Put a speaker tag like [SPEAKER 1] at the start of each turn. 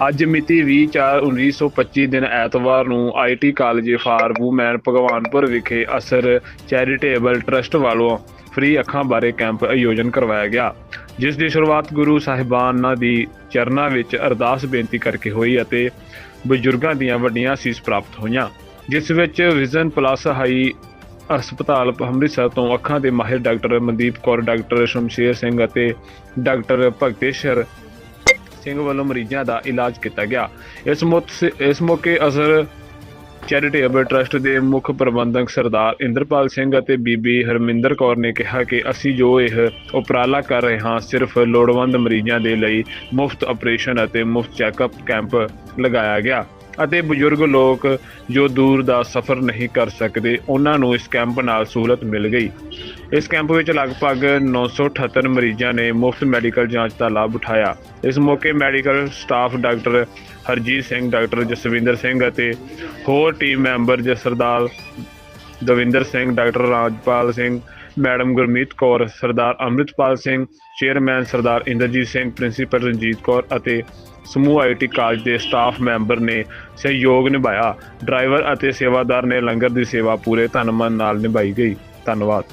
[SPEAKER 1] ਅੱਜ ਮਿਤੀ 20/4/1925 ਦਿਨ ਐਤਵਾਰ ਨੂੰ IT college for women Bhagwanpur ਵਿਖੇ ਅਸਰ ਚੈਰੀਟੇਬਲ ਟਰਸਟ ਵੱਲੋਂ ਫ੍ਰੀ ਅੱਖਾਂ ਬਾਰੇ ਕੈਂਪ ਆਯੋਜਨ ਕਰਵਾਇਆ ਗਿਆ, ਜਿਸ ਦੀ ਸ਼ੁਰੂਆਤ ਗੁਰੂ ਸਾਹਿਬਾਨਾਂ ਦੀ ਚਰਨਾਂ ਵਿੱਚ ਅਰਦਾਸ ਬੇਨਤੀ ਕਰਕੇ ਹੋਈ ਅਤੇ ਬਜ਼ੁਰਗਾਂ ਦੀਆਂ ਵੱਡੀਆਂ ਅਸੀਸ ਪ੍ਰਾਪਤ ਹੋਈਆਂ, ਜਿਸ ਵਿੱਚ ਵਿਜ਼ਨ ਪਲੱਸ ਹਾਈ ਹਸਪਤਾਲ ਅੰਮ੍ਰਿਤਸਰ ਤੋਂ ਅੱਖਾਂ ਦੇ ਮਾਹਿਰ ਡਾਕਟਰ ਮਨਦੀਪ ਕੌਰ, ਡਾਕਟਰ ਸ਼ਮਸ਼ੇਰ ਸਿੰਘ ਅਤੇ ਡਾਕਟਰ ਭਗਤੇਸ਼ਰ ਸਿੰਘ ਵੱਲੋਂ ਮਰੀਜ਼ਾਂ ਦਾ ਇਲਾਜ ਕੀਤਾ ਗਿਆ। ਇਸ ਮੁੱਤ ਇਸ ਮੌਕੇ ਅਸਰ ਚੈਰੀਟੇਬਲ ਟਰਸਟ ਦੇ ਮੁੱਖ ਪ੍ਰਬੰਧਕ ਸਰਦਾਰ ਇੰਦਰਪਾਲ ਸਿੰਘ ਅਤੇ ਬੀਬੀ ਹਰਮਿੰਦਰ ਕੌਰ ਨੇ ਕਿਹਾ ਕਿ ਅਸੀਂ ਜੋ ਇਹ ਉਪਰਾਲਾ ਕਰ ਰਹੇ ਹਾਂ, ਸਿਰਫ ਲੋੜਵੰਦ ਮਰੀਜ਼ਾਂ ਦੇ ਲਈ ਮੁਫਤ ਆਪਰੇਸ਼ਨ ਅਤੇ ਮੁਫਤ ਚੈੱਕਅਪ ਕੈਂਪ ਲਗਾਇਆ ਗਿਆ। ਅਤੇ ਬਜ਼ੁਰਗ ਲੋਕ ਜੋ ਦੂਰ ਦਾ ਸਫ਼ਰ ਨਹੀਂ ਕਰ ਸਕਦੇ, ਉਹਨਾਂ ਨੂੰ ਇਸ ਕੈਂਪ ਨਾਲ ਸਹੂਲਤ ਮਿਲ ਗਈ। ਇਸ ਕੈਂਪ ਵਿੱਚ ਲਗਭਗ 978 ਮਰੀਜ਼ਾਂ ਨੇ ਮੁਫਤ ਮੈਡੀਕਲ ਜਾਂਚ ਦਾ ਲਾਭ ਉਠਾਇਆ। ਇਸ ਮੌਕੇ medical staff doctor Harjeet Singh, doctor Jaswinder Singh ਅਤੇ ਹੋਰ ਟੀਮ ਮੈਂਬਰ ਜਿਸ Sardar Davinder Singh, doctor Rajpal Singh, madam Gurmeet Kaur, Sardar Amritpal Singh, chairman Sardar Inderjit Singh, principal Ranjit Kaur ਅਤੇ ਸਮੂਹ ਆਈਟੀ ਕਾਲਜ ਦੇ staff member ਨੇ ਸਹਿਯੋਗ ਨਿਭਾਇਆ। Driver ਅਤੇ ਸੇਵਾਦਾਰ ਨੇ ਲੰਗਰ ਦੀ ਸੇਵਾ ਪੂਰੇ ਧਨ ਮਨ ਨਾਲ ਨਿਭਾਈ ਗਈ। ਧੰਨਵਾਦ।